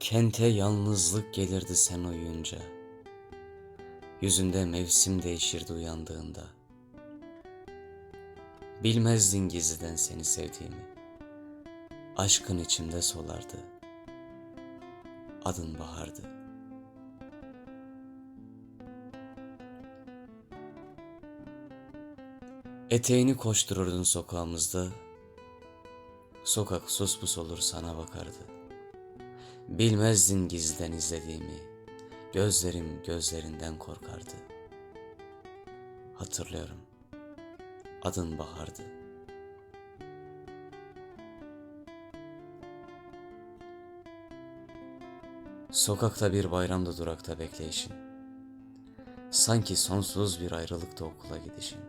Kente yalnızlık gelirdi sen uyuyunca. Yüzünde mevsim değişirdi uyandığında. Bilmezdin gizliden seni sevdiğimi. Aşkın içimde solardı. Adın bahardı. Eteğini koştururdun sokağımızda. Sokak suspus olur sana bakardı. Bilmezdin gizliden izlediğimi. Gözlerim gözlerinden korkardı. Hatırlıyorum. Adın bahardı. Sokakta bir bayramda durakta bekleyişin. Sanki sonsuz bir ayrılıkta okula gidişin.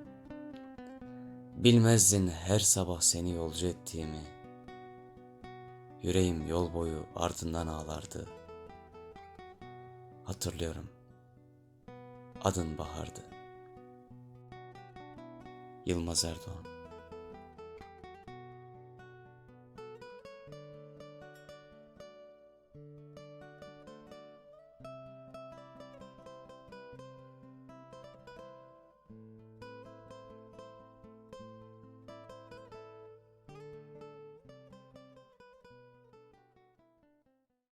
Bilmezdin her sabah seni yolcu ettiğimi. Yüreğim yol boyu ardından ağlardı. Hatırlıyorum. Adın Bahar'dı. Yılmaz Erdoğan